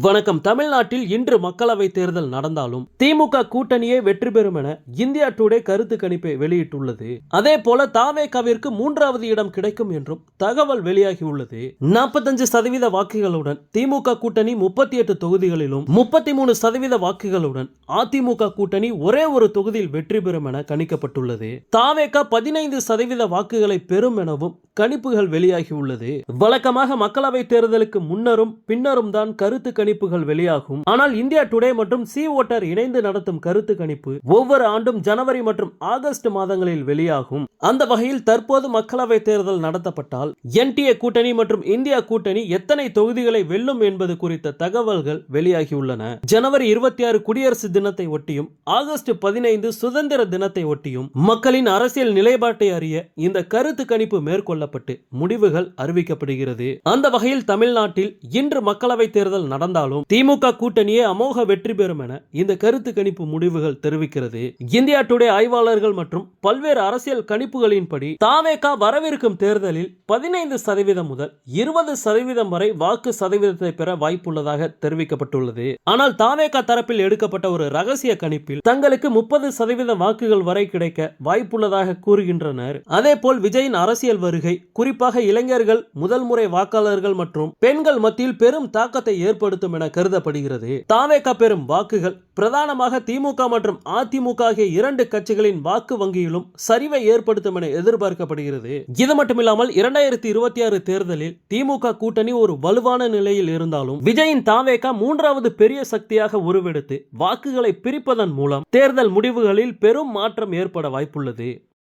வணக்கம். தமிழ்நாட்டில் இன்று மக்களவை தேர்தல் நடந்தாலும் திமுக கூட்டணியே வெற்றி பெறும் என இந்தியா டுடே கருத்து கணிப்பை வெளியிட்டுள்ளது. அதே போல தாவேகாவிற்கு மூன்றாவது இடம் கிடைக்கும் என்றும் தகவல் வெளியாகியுள்ளது. நாற்பத்தஞ்சு சதவீத வாக்குகளுடன் திமுக கூட்டணி முப்பத்தி எட்டு தொகுதிகளிலும் முப்பத்தி மூணு சதவீத வாக்குகளுடன் அதிமுக கூட்டணி ஒரே ஒரு தொகுதியில் வெற்றி பெறும் என கணிக்கப்பட்டுள்ளது. தாவேகா பதினைந்து சதவீத வாக்குகளை பெறும் எனவும் கணிப்புகள் வெளியாகியுள்ளது வழக்கமாக மக்களவை தேர்தலுக்கு முன்னரும் பின்னரும் தான் கருத்து கணிப்புகள் வெளியாகும். ஆனால் இந்தியா டுடே மற்றும் சி ஓட்டர் இணைந்து நடத்தும் கருத்து கணிப்பு ஒவ்வொரு ஆண்டும் ஜனவரி மற்றும் ஆகஸ்ட் மாதங்களில் வெளியாகும். அந்த வகையில் தற்போது மக்களவை தேர்தல் நடத்தப்பட்டால் என்டிஏ கூட்டணி மற்றும் இந்தியா கூட்டணி எத்தனை தொகுதிகளை வெல்லும் என்பது குறித்த தகவல்கள் வெளியாகியுள்ளன ஜனவரி இருபத்தி ஆறு குடியரசு தினத்தை ஒட்டியும் ஆகஸ்ட் பதினைந்து சுதந்திர தினத்தை ஒட்டியும் மக்களின் அரசியல் நிலைப்பாட்டை அறிய இந்த கருத்து கணிப்பு மேற்கொள்ளப்பட்டு முடிவுகள் அறிவிக்கப்படுகிறது. அந்த வகையில் தமிழ்நாட்டில் இன்று மக்களவை தேர்தல் நடந்தாலும் திமுக கூட்டணியே அமோக வெற்றி பெறும் என இந்த கருத்து கணிப்பு முடிவுகள் தெரிவிக்கிறது. இந்தியா டுடே ஆய்வாளர்கள் மற்றும் பல்வேறு அரசியல் கணிப்புகளின்படி தாவேகா வரவிருக்கும் தேர்தலில் பதினைந்து சதவீதம் முதல் இருபது சதவீதம் வரை வாக்கு சதவீதத்தை பெற வாய்ப்புள்ளதாக தெரிவிக்கப்பட்டுள்ளது. ஆனால் தாவேகா தரப்பில் எடுக்கப்பட்ட ஒரு ரகசிய கணிப்பில் தங்களுக்கு முப்பது சதவீத வாக்குகள் வரை கிடைக்க வாய்ப்புள்ளதாக கூறுகின்றனர். அதேபோல் விஜயின் அரசியல் வருகை குறிப்பாக இளைஞர்கள் முதல் முறை வாக்காளர்கள் மற்றும் பெண்கள் மத்தியில் பெரும் தாக்கத்தை ஏற்படுத்தும் என கருதப்படுகிறது. தாவேகா பெறும் வாக்குகள் பிரதானமாக திமுக மற்றும் அதிமுக ஆகிய இரண்டு கட்சிகளின் வாக்கு வங்கியிலும் சரிவை ஏற்படுத்தும் என எதிர்பார்க்கப்படுகிறது. இது மட்டுமில்லாமல் இரண்டாயிரத்தி இருபத்தி ஆறு தேர்தலில் திமுக கூட்டணி ஒரு வலுவான நிலையில் இருந்தாலும் விஜயின் தாவேகா மூன்றாவது பெரிய சக்தியாக உருவெடுத்து வாக்குகளை பிரிப்பதன் மூலம் தேர்தல் முடிவுகளில் பெரும் மாற்றம் ஏற்பட வாய்ப்புள்ளது.